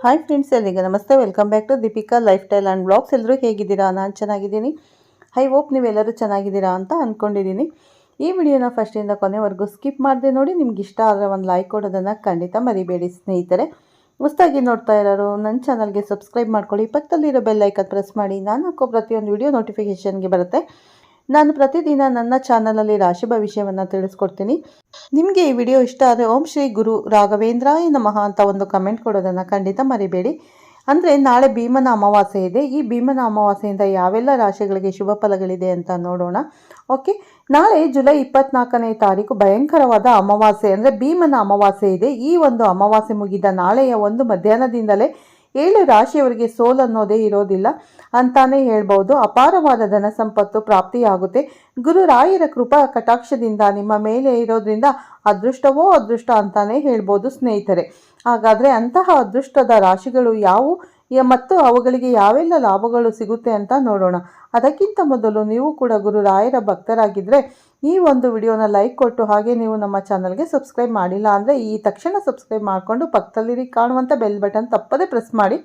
Hi friends ಎಲ್ಲರಿಗೆ namaste. Welcome back to Deepika life style and blogs ಎಲ್ಲರೂ ಹೇಗಿದ್ದೀರಾ? ನಾನು ಚೆನ್ನಾಗಿದ್ದೀನಿ. ಐ ಹೋಪ್ ನೀವೆಲ್ಲರೂ ಚೆನ್ನಾಗಿದ್ದೀರಾ ಅಂತ ಅಂದ್ಕೊಂಡಿದ್ದೀನಿ ಈ ವಿಡಿಯೋನ ಫಸ್ಟಿಂದ ಕೊನೆವರೆಗೂ ಸ್ಕಿಪ್ ಮಾಡದೆ ನೋಡಿ. ನಿಮ್ಗೆ ಇಷ್ಟ ಆದರೆ ಒಂದು ಲೈಕ್ ಕೊಡೋದನ್ನು ಖಂಡಿತ ಮರಿಬೇಡಿ ಸ್ನೇಹಿತರೆ. ಹೊಸ್ದಾಗಿ ನೋಡ್ತಾ ಇರೋರು ನನ್ನ ಚಾನಲ್ಗೆ ಸಬ್ಸ್ಕ್ರೈಬ್ ಮಾಡ್ಕೊಳ್ಳಿ. ಪಕ್ಕದಲ್ಲಿರೋ ಬೆಲ್ ಐಕನ್ ಪ್ರೆಸ್ ಮಾಡಿ. ನಾನು ಹಾಕೋ ಪ್ರತಿಯೊಂದು ವಿಡಿಯೋ ನೋಟಿಫಿಕೇಷನ್ಗೆ ಬರುತ್ತೆ. ನಾನು ಪ್ರತಿದಿನ ನನ್ನ ಚಾನಲಲ್ಲಿ ರಾಶಿ ಭವಿಷ್ಯವನ್ನು ತಿಳಿಸ್ಕೊಡ್ತೀನಿ. ನಿಮಗೆ ಈ ವಿಡಿಯೋ ಇಷ್ಟ ಆದರೆ ಓಂ ಶ್ರೀ ಗುರು ರಾಘವೇಂದ್ರಾಯ ನಮಃ ಅಂತ ಒಂದು ಕಮೆಂಟ್ ಕೊಡೋದನ್ನು ಖಂಡಿತ ಮರಿಬೇಡಿ. ಅಂದರೆ ನಾಳೆ ಭೀಮನ ಅಮಾವಾಸ್ಯೆ ಇದೆ. ಈ ಭೀಮನ ಅಮಾವಾಸ್ಯೆಯಿಂದ ಯಾವೆಲ್ಲ ರಾಶಿಗಳಿಗೆ ಶುಭ ಫಲಗಳಿದೆ ಅಂತ ನೋಡೋಣ. ಓಕೆ? ನಾಳೆ ಜುಲೈ ಇಪ್ಪತ್ನಾಲ್ಕನೇ ತಾರೀಕು ಭಯಂಕರವಾದ ಅಮಾವಾಸ್ಯೆ ಅಂದರೆ ಭೀಮನ ಅಮಾವಾಸ್ಯೆ ಇದೆ. ಈ ಒಂದು ಅಮಾವಾಸ್ಯೆ ಮುಗಿದ ನಾಳೆಯ ಒಂದು ಮಧ್ಯಾಹ್ನದಿಂದಲೇ ಏಳು ರಾಶಿಯವರಿಗೆ ಸೋಲನ್ನೋದೇ ಇರೋದಿಲ್ಲ ಅಂತಾನೆ ಹೇಳ್ಬೋದು. ಅಪಾರವಾದ ಧನ ಸಂಪತ್ತು ಪ್ರಾಪ್ತಿಯಾಗುತ್ತೆ. ಗುರುರಾಯರ ಕೃಪಾ ಕಟಾಕ್ಷದಿಂದ ನಿಮ್ಮ ಮೇಲೆ ಇರೋದ್ರಿಂದ ಅದೃಷ್ಟವೋ ಅದೃಷ್ಟ ಅಂತಾನೆ ಹೇಳ್ಬೋದು ಸ್ನೇಹಿತರೆ. ಹಾಗಾದರೆ ಅಂತಹ ಅದೃಷ್ಟದ ರಾಶಿಗಳು ಯಾವುವು? ಮತ್ತು ಅವುಗಳಿಗೆ ಯಾವೆಲ್ಲ ಲಾಭಗಳು ಸಿಗುತ್ತೆ ಅಂತ ನೋಡೋಣ. ಅದಕ್ಕಿಂತ ಮೊದಲು ನೀವು ಕೂಡ ಗುರುರಾಯರ ಭಕ್ತರಾಗಿದ್ದರೆ ಈ ಒಂದು ವಿಡಿಯೋನ ಲೈಕ್ ಕೊಟ್ಟು ಹಾಗೆ ನೀವು ನಮ್ಮ ಚಾನಲ್ಗೆ ಸಬ್ಸ್ಕ್ರೈಬ್ ಮಾಡಿಲ್ಲ ಅಂದರೆ ಈ ತಕ್ಷಣ ಸಬ್ಸ್ಕ್ರೈಬ್ ಮಾಡಿಕೊಂಡು ಪಕ್ಕದಲ್ಲಿ ಕಾಣುವಂಥ ಬೆಲ್ ಬಟನ್ ತಪ್ಪದೇ ಪ್ರೆಸ್ ಮಾಡಿ.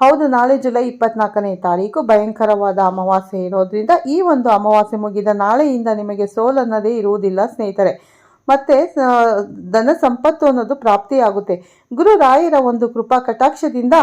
ಹೌದು, ನಾಳೆ ಜುಲೈ ಇಪ್ಪತ್ನಾಲ್ಕನೇ ತಾರೀಕು ಭಯಂಕರವಾದ ಅಮಾವಾಸ್ಯೆ ಇರೋದ್ರಿಂದ ಈ ಒಂದು ಅಮಾವಾಸ್ಯೆ ಮುಗಿದ ನಾಳೆಯಿಂದ ನಿಮಗೆ ಸೋಲ್ ಅನ್ನೋದೇ ಇರುವುದಿಲ್ಲ ಸ್ನೇಹಿತರೆ. ಮತ್ತೆ ಧನ ಸಂಪತ್ತು ಅನ್ನೋದು ಪ್ರಾಪ್ತಿಯಾಗುತ್ತೆ. ಗುರು ರಾಯರ ಒಂದು ಕೃಪಾ ಕಟಾಕ್ಷದಿಂದ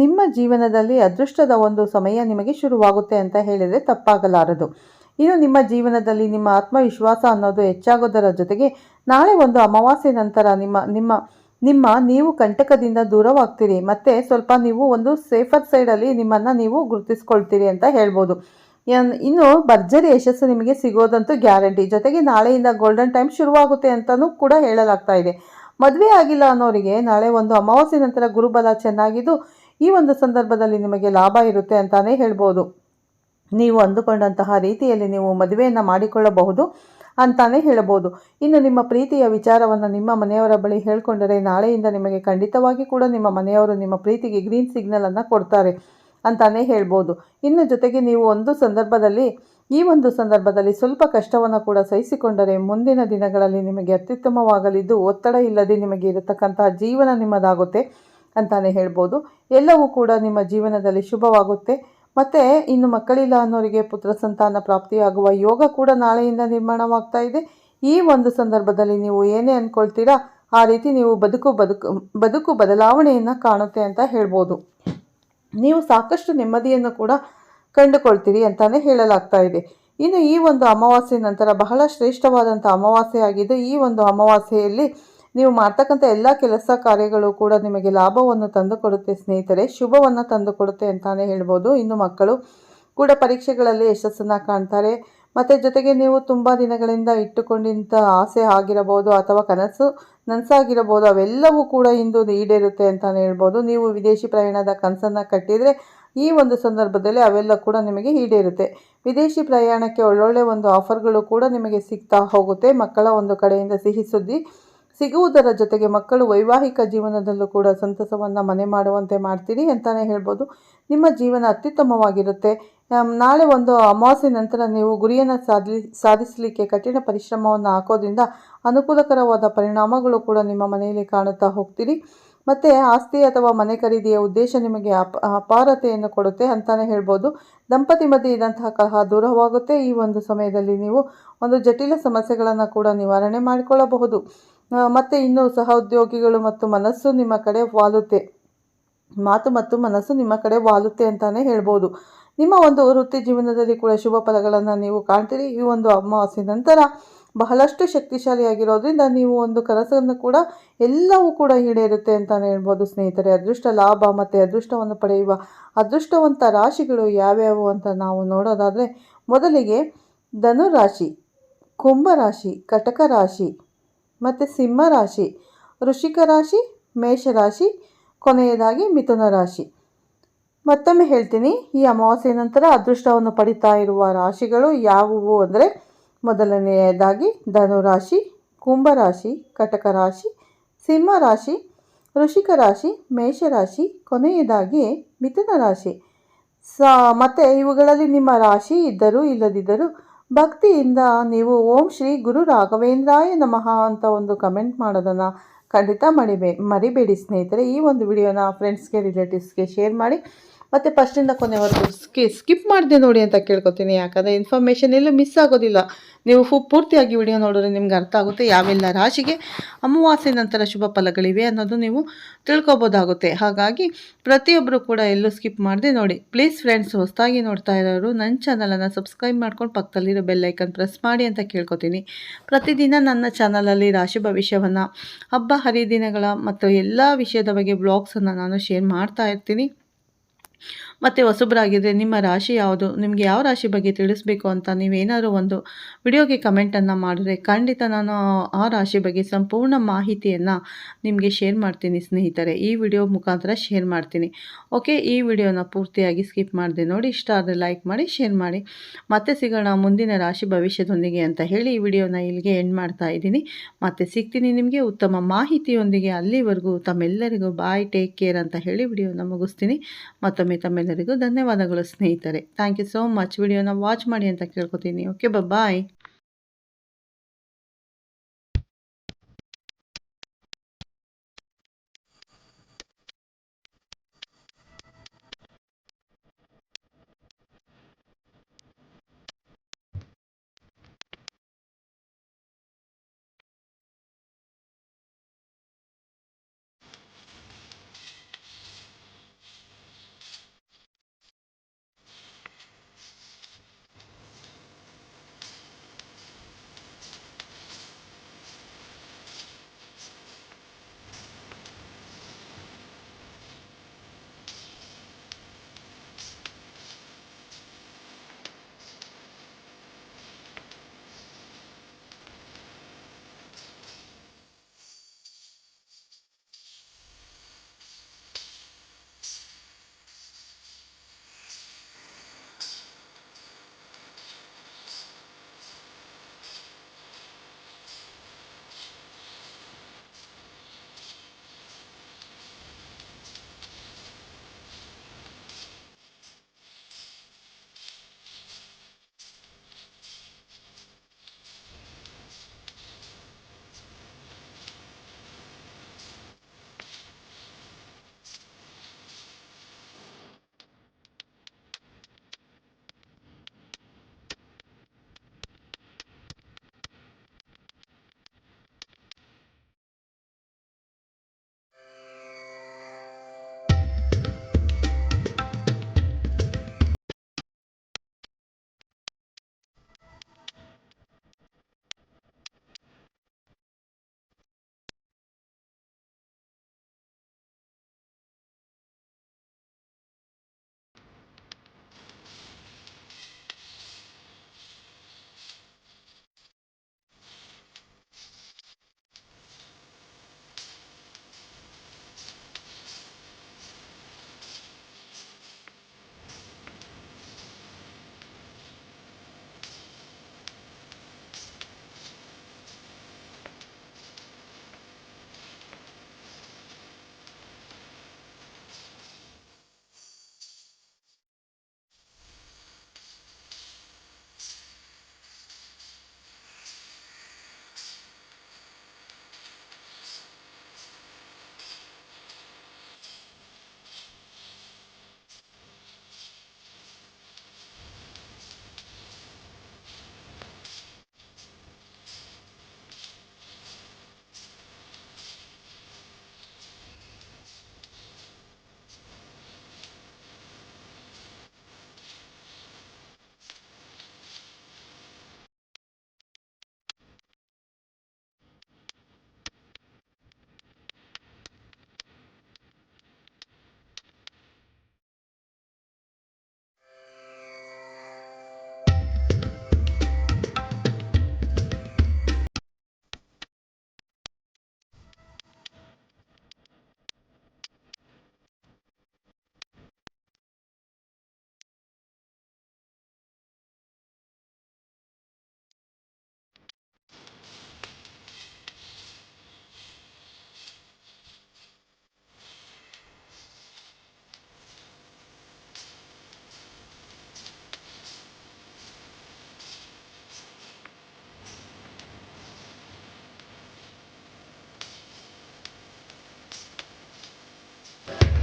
ನಿಮ್ಮ ಜೀವನದಲ್ಲಿ ಅದೃಷ್ಟದ ಒಂದು ಸಮಯ ನಿಮಗೆ ಶುರುವಾಗುತ್ತೆ ಅಂತ ಹೇಳಿದರೆ ತಪ್ಪಾಗಲಾರದು. ಇನ್ನು ನಿಮ್ಮ ಜೀವನದಲ್ಲಿ ನಿಮ್ಮ ಆತ್ಮವಿಶ್ವಾಸ ಅನ್ನೋದು ಹೆಚ್ಚಾಗೋದರ ಜೊತೆಗೆ ನಾಳೆ ಒಂದು ಅಮಾವಾಸ್ಯೆ ನಂತರ ನಿಮ್ಮ ನಿಮ್ಮ ನಿಮ್ಮ ನೀವು ಕಂಟಕದಿಂದ ದೂರವಾಗ್ತೀರಿ. ಮತ್ತು ಸ್ವಲ್ಪ ನೀವು ಒಂದು ಸೇಫರ್ ಸೈಡಲ್ಲಿ ನಿಮ್ಮನ್ನು ನೀವು ಗುರುತಿಸ್ಕೊಳ್ತೀರಿ ಅಂತ ಹೇಳ್ಬೋದು. ಇನ್ನು ಭರ್ಜರಿ ಯಶಸ್ಸು ನಿಮಗೆ ಸಿಗೋದಂತೂ ಗ್ಯಾರಂಟಿ. ಜೊತೆಗೆ ನಾಳೆಯಿಂದ ಗೋಲ್ಡನ್ ಟೈಮ್ ಶುರುವಾಗುತ್ತೆ ಅಂತಲೂ ಕೂಡ ಹೇಳಲಾಗ್ತಾ ಇದೆ. ಮದುವೆ ಆಗಿಲ್ಲ ಅನ್ನೋರಿಗೆ ನಾಳೆ ಒಂದು ಅಮಾವಾಸ್ಯೆ ನಂತರ ಗುರುಬಲ ಚೆನ್ನಾಗಿದ್ದು ಈ ಒಂದು ಸಂದರ್ಭದಲ್ಲಿ ನಿಮಗೆ ಲಾಭ ಇರುತ್ತೆ ಅಂತಲೇ ಹೇಳ್ಬೋದು. ನೀವು ಅಂದುಕೊಂಡಂತಹ ರೀತಿಯಲ್ಲಿ ನೀವು ಮದುವೆಯನ್ನು ಮಾಡಿಕೊಳ್ಳಬಹುದು ಅಂತಾನೆ ಹೇಳಬಹುದು. ಇನ್ನು ನಿಮ್ಮ ಪ್ರೀತಿಯ ವಿಚಾರವನ್ನು ನಿಮ್ಮ ಮನೆಯವರ ಬಳಿ ಹೇಳಿಕೊಂಡರೆ ನಾಳೆಯಿಂದ ನಿಮಗೆ ಖಂಡಿತವಾಗಿ ಕೂಡ ನಿಮ್ಮ ಮನೆಯವರು ನಿಮ್ಮ ಪ್ರೀತಿಗೆ ಗ್ರೀನ್ ಸಿಗ್ನಲ್ ಅನ್ನು ಕೊಡ್ತಾರೆ ಅಂತಾನೆ ಹೇಳ್ಬೋದು. ಇನ್ನು ಜೊತೆಗೆ ನೀವು ಒಂದು ಸಂದರ್ಭದಲ್ಲಿ, ಈ ಒಂದು ಸಂದರ್ಭದಲ್ಲಿ ಸ್ವಲ್ಪ ಕಷ್ಟವನ್ನು ಕೂಡ ಸಹಿಸಿಕೊಂಡರೆ ಮುಂದಿನ ದಿನಗಳಲ್ಲಿ ನಿಮಗೆ ಅತ್ಯುತ್ತಮವಾಗಲಿದ್ದು ಒತ್ತಡ ಇಲ್ಲದೆ ನಿಮಗೆ ಇರತಕ್ಕಂತಹ ಜೀವನ ನಿಮ್ಮದಾಗುತ್ತೆ ಅಂತಾನೆ ಹೇಳ್ಬೋದು. ಎಲ್ಲವೂ ಕೂಡ ನಿಮ್ಮ ಜೀವನದಲ್ಲಿ ಶುಭವಾಗುತ್ತೆ. ಮತ್ತು ಇನ್ನು ಮಕ್ಕಳಿಲ್ಲ ಅನ್ನೋರಿಗೆ ಪುತ್ರ ಸಂತಾನ ಪ್ರಾಪ್ತಿಯಾಗುವ ಯೋಗ ಕೂಡ ನಾಳೆಯಿಂದ ನಿರ್ಮಾಣವಾಗ್ತಾ ಇದೆ. ಈ ಒಂದು ಸಂದರ್ಭದಲ್ಲಿ ನೀವು ಏನೇ ಅಂದ್ಕೊಳ್ತೀರಾ ಆ ರೀತಿ ನೀವು ಬದುಕು ಬದುಕು ಬದುಕು ಬದಲಾವಣೆಯನ್ನು ಕಾಣುತ್ತೆ ಅಂತ ಹೇಳ್ಬೋದು. ನೀವು ಸಾಕಷ್ಟು ನೆಮ್ಮದಿಯನ್ನು ಕೂಡ ಕಂಡುಕೊಳ್ತೀರಿ ಅಂತಲೇ ಹೇಳಲಾಗ್ತಾ ಇದೆ. ಇನ್ನು ಈ ಒಂದು ಅಮಾವಾಸ್ಯೆ ನಂತರ ಬಹಳ ಶ್ರೇಷ್ಠವಾದಂಥ ಅಮಾವಾಸ್ಯೆ ಆಗಿದ್ದು ಈ ಒಂದು ಅಮಾವಾಸ್ಯೆಯಲ್ಲಿ ನೀವು ಮಾಡ್ತಕ್ಕಂಥ ಎಲ್ಲ ಕೆಲಸ ಕಾರ್ಯಗಳು ಕೂಡ ನಿಮಗೆ ಲಾಭವನ್ನು ತಂದುಕೊಡುತ್ತೆ ಸ್ನೇಹಿತರೆ, ಶುಭವನ್ನು ತಂದುಕೊಡುತ್ತೆ ಅಂತಾನೆ ಹೇಳ್ಬೋದು. ಇನ್ನು ಮಕ್ಕಳು ಕೂಡ ಪರೀಕ್ಷೆಗಳಲ್ಲಿ ಯಶಸ್ಸನ್ನು ಕಾಣ್ತಾರೆ. ಮತ್ತು ಜೊತೆಗೆ ನೀವು ತುಂಬ ದಿನಗಳಿಂದ ಇಟ್ಟುಕೊಂಡಿದ್ದ ಆಸೆ ಆಗಿರಬಹುದು ಅಥವಾ ಕನಸು ನನಸಾಗಿರಬಹುದು, ಅವೆಲ್ಲವೂ ಕೂಡ ಇಂದು ಈಡೇರುತ್ತೆ ಅಂತಲೇ ಹೇಳ್ಬೋದು. ನೀವು ವಿದೇಶಿ ಪ್ರಯಾಣದ ಕನಸನ್ನು ಕಟ್ಟಿದರೆ ಈ ಒಂದು ಸಂದರ್ಭದಲ್ಲಿ ಅವೆಲ್ಲ ಕೂಡ ನಿಮಗೆ ಈಡೇರುತ್ತೆ. ವಿದೇಶಿ ಪ್ರಯಾಣಕ್ಕೆ ಒಳ್ಳೊಳ್ಳೆ ಒಂದು ಆಫರ್ಗಳು ಕೂಡ ನಿಮಗೆ ಸಿಗ್ತಾ ಹೋಗುತ್ತೆ. ಮಕ್ಕಳ ಒಂದು ಕಡೆಯಿಂದ ಸಿಹಿ ಸುದ್ದಿ ಸಿಗುವುದರ ಜೊತೆಗೆ ಮಕ್ಕಳು ವೈವಾಹಿಕ ಜೀವನದಲ್ಲೂ ಕೂಡ ಸಂತಸವನ್ನು ಮನೆ ಮಾಡುವಂತೆ ಮಾಡ್ತೀರಿ ಅಂತಲೇ ಹೇಳ್ಬೋದು. ನಿಮ್ಮ ಜೀವನ ಅತ್ಯುತ್ತಮವಾಗಿರುತ್ತೆ. ನಾಳೆ ಒಂದು ಅಮಾವಾಸ್ಯೆ ನಂತರ ನೀವು ಗುರಿಯನ್ನು ಸಾಧಿ, ಸಾಧಿಸಲಿಕ್ಕೆ ಕಠಿಣ ಪರಿಶ್ರಮವನ್ನು ಹಾಕೋದ್ರಿಂದ ಅನುಕೂಲಕರವಾದ ಪರಿಣಾಮಗಳು ಕೂಡ ನಿಮ್ಮ ಮನೆಯಲ್ಲಿ ಕಾಣುತ್ತಾ ಹೋಗ್ತೀರಿ. ಮತ್ತು ಆಸ್ತಿ ಅಥವಾ ಮನೆ ಖರೀದಿಯ ಉದ್ದೇಶ ನಿಮಗೆ ಅಪ, ಅಪಾರತೆಯನ್ನು ಕೊಡುತ್ತೆ ಅಂತಲೇ ಹೇಳ್ಬೋದು. ದಂಪತಿ ಮಧ್ಯೆ ಇದ್ದಂತಹ ಕಲಹ ದೂರವಾಗುತ್ತೆ. ಈ ಒಂದು ಸಮಯದಲ್ಲಿ ನೀವು ಒಂದು ಜಟಿಲ ಸಮಸ್ಯೆಗಳನ್ನು ಕೂಡ ನಿವಾರಣೆ ಮಾಡಿಕೊಳ್ಳಬಹುದು. ಮತ್ತು ಇನ್ನು ಸಹೋದ್ಯೋಗಿಗಳು ಮತ್ತು ಮನಸ್ಸು ನಿಮ್ಮ ಕಡೆ ವಾಲುತ್ತೆ. ಮಾತು ಮತ್ತು ಮನಸ್ಸು ನಿಮ್ಮ ಕಡೆ ವಾಲುತ್ತೆ ಅಂತಾನೆ ಹೇಳ್ಬೋದು. ನಿಮ್ಮ ಒಂದು ವೃತ್ತಿ ಜೀವನದಲ್ಲಿ ಕೂಡ ಶುಭ ಫಲಗಳನ್ನು ನೀವು ಕಾಣ್ತೀರಿ. ಈ ಒಂದು ಅಮಾವಾಸ್ಯೆ ನಂತರ ಬಹಳಷ್ಟು ಶಕ್ತಿಶಾಲಿಯಾಗಿರೋದ್ರಿಂದ ನೀವು ಒಂದು ಕನಸನ್ನು ಕೂಡ ಎಲ್ಲವೂ ಕೂಡ ಈಡೇರುತ್ತೆ ಅಂತಲೇ ಹೇಳ್ಬೋದು ಸ್ನೇಹಿತರೆ. ಅದೃಷ್ಟ ಲಾಭ ಮತ್ತು ಅದೃಷ್ಟವನ್ನು ಪಡೆಯುವ ಅದೃಷ್ಟವಂತ ರಾಶಿಗಳು ಯಾವ್ಯಾವು ಅಂತ ನಾವು ನೋಡೋದಾದರೆ, ಮೊದಲಿಗೆ ಧನುರಾಶಿ, ಕುಂಭರಾಶಿ ಕಟಕ ರಾಶಿ ಮತ್ತು ಸಿಂಹ ರಾಶಿ. ವೃಷಿಕ ರಾಶಿ ಮೇಷರಾಶಿ ಕೊನೆಯದಾಗಿ ಮಿಥುನ ರಾಶಿ. ಮತ್ತೊಮ್ಮೆ ಹೇಳ್ತೀನಿ, ಈ ಅಮಾವಾಸ್ಯೆ ನಂತರ ಅದೃಷ್ಟವನ್ನು ಪಡಿತಾ ಇರುವ ರಾಶಿಗಳು ಯಾವುವು ಅಂದರೆ, ಮೊದಲನೆಯದಾಗಿ ಧನುರಾಶಿ ಕುಂಭರಾಶಿ ಕಟಕ ರಾಶಿ, ಸಿಂಹ ರಾಶಿ ವೃಷಿಕ ರಾಶಿ ಮೇಷರಾಶಿ ಕೊನೆಯದಾಗಿ ಮಿಥುನ ರಾಶಿ. ಸ, ಮತ್ತು ಇವುಗಳಲ್ಲಿ ನಿಮ್ಮ ರಾಶಿ ಇದ್ದರೂ ಇಲ್ಲದಿದ್ದರೂ ಭಕ್ತಿಯಿಂದ ನೀವು ಓಂ ಶ್ರೀ ಗುರು ರಾಘವೇಂದ್ರಾಯ ನಮಃ ಅಂತ ಒಂದು ಕಮೆಂಟ್ ಮಾಡೋದನ್ನು ಖಂಡಿತ ಮಡಿಬೇ ಮರಿಬೇಡಿ ಸ್ನೇಹಿತರೆ. ಈ ಒಂದು ವಿಡಿಯೋನ ಫ್ರೆಂಡ್ಸ್ಗೆ ರಿಲೇಟಿವ್ಸ್ಗೆ ಶೇರ್ ಮಾಡಿ. ಮತ್ತು ಫಸ್ಟಿಂದ ಕೊನೆವರೆಗೂ ಸ್ಕಿ, ಸ್ಕಿಪ್ ಮಾಡಿದೆ ನೋಡಿ ಅಂತ ಕೇಳ್ಕೊತೀನಿ. ಯಾಕಂದರೆ ಇನ್ಫಾರ್ಮೇಷನ್ ಎಲ್ಲೂ ಮಿಸ್ ಆಗೋದಿಲ್ಲ. ನೀವು ಫು, ಪೂರ್ತಿಯಾಗಿ ವಿಡಿಯೋ ನೋಡಿದ್ರೆ ನಿಮ್ಗೆ ಅರ್ಥ ಆಗುತ್ತೆ. ಯಾವೆಲ್ಲ ರಾಶಿಗೆ ಅಮಾವಾಸ್ಯೆ ನಂತರ ಶುಭ ಫಲಗಳಿವೆ ಅನ್ನೋದು ನೀವು ತಿಳ್ಕೊಬೋದಾಗುತ್ತೆ. ಹಾಗಾಗಿ ಪ್ರತಿಯೊಬ್ಬರು ಕೂಡ ಎಲ್ಲೂ ಸ್ಕಿಪ್ ಮಾಡಿದೆ ನೋಡಿ. ಪ್ಲೀಸ್ ಫ್ರೆಂಡ್ಸ್ ಹೊಸದಾಗಿ ನೋಡ್ತಾ ಇರೋರು ನನ್ನ ಚಾನಲನ್ನು ಸಬ್ಸ್ಕ್ರೈಬ್ ಮಾಡ್ಕೊಂಡು ಪಕ್ಕದಲ್ಲಿರೋ ಬೆಲ್ಲೈಕನ್ ಪ್ರೆಸ್ ಮಾಡಿ ಅಂತ ಕೇಳ್ಕೊತೀನಿ. ಪ್ರತಿದಿನ ನನ್ನ ಚಾನಲಲ್ಲಿ ರಾಶಿ ಭವಿಷ್ಯವನ್ನು, ಹಬ್ಬ, ಹರಿದಿನಗಳ ಮತ್ತು ಎಲ್ಲ ವಿಷಯದ ಬಗ್ಗೆ ಬ್ಲಾಗ್ಸನ್ನು ನಾನು ಶೇರ್ ಮಾಡ್ತಾ ಇರ್ತೀನಿ. ಮತ್ತು ಹೊಸಬರಾಗಿದ್ದರೆ ನಿಮ್ಮ ರಾಶಿ ಯಾವುದು? ನಿಮಗೆ ಯಾವ ರಾಶಿ ಬಗ್ಗೆ ತಿಳಿಸ್ಬೇಕು ಅಂತ ನೀವೇನಾದರೂ ಒಂದು ವಿಡಿಯೋಗೆ ಕಮೆಂಟನ್ನು ಮಾಡಿದ್ರೆ ಖಂಡಿತ ನಾನು ಆ ರಾಶಿ ಬಗ್ಗೆ ಸಂಪೂರ್ಣ ಮಾಹಿತಿಯನ್ನು ನಿಮಗೆ ಶೇರ್ ಮಾಡ್ತೀನಿ ಸ್ನೇಹಿತರೆ. ಈ ವಿಡಿಯೋ ಮುಖಾಂತರ ಶೇರ್ ಮಾಡ್ತೀನಿ. ಓಕೆ, ಈ ವಿಡಿಯೋನ ಪೂರ್ತಿಯಾಗಿ ಸ್ಕಿಪ್ ಮಾಡಿದೆ ನೋಡಿ, ಇಷ್ಟ ಆದರೆ ಲೈಕ್ ಮಾಡಿ, ಶೇರ್ ಮಾಡಿ. ಮತ್ತೆ ಸಿಗೋಣ ಮುಂದಿನ ರಾಶಿ ಭವಿಷ್ಯದೊಂದಿಗೆ ಅಂತ ಹೇಳಿ ಈ ವಿಡಿಯೋನ ಇಲ್ಲಿಗೆ ಎಂಡ್ ಮಾಡ್ತಾ ಇದ್ದೀನಿ. ಮತ್ತೆ ಸಿಗ್ತೀನಿ ನಿಮಗೆ ಉತ್ತಮ ಮಾಹಿತಿಯೊಂದಿಗೆ ಅಲ್ಲಿವರೆಗೂ ತಮ್ಮೆಲ್ಲರಿಗೂ. ಬಾಯ್, ಟೇಕ್ ಕೇರ್ ಅಂತ ಹೇಳಿ ವಿಡಿಯೋನ ಮುಗಿಸ್ತೀನಿ. ಮತ್ತೊಮ್ಮೆ ತಮ್ಮೆಲ್ಲರಿಗೂ ಧನ್ಯವಾದಗಳು ಸ್ನೇಹಿತರೆ. ಥ್ಯಾಂಕ್ ಯು ಸೋ ಮಚ್ ವಿಡಿಯೋನ ವಾಚ್ ಮಾಡಿ ಅಂತ ಕೇಳ್ಕೊತೀನಿ. Okay bye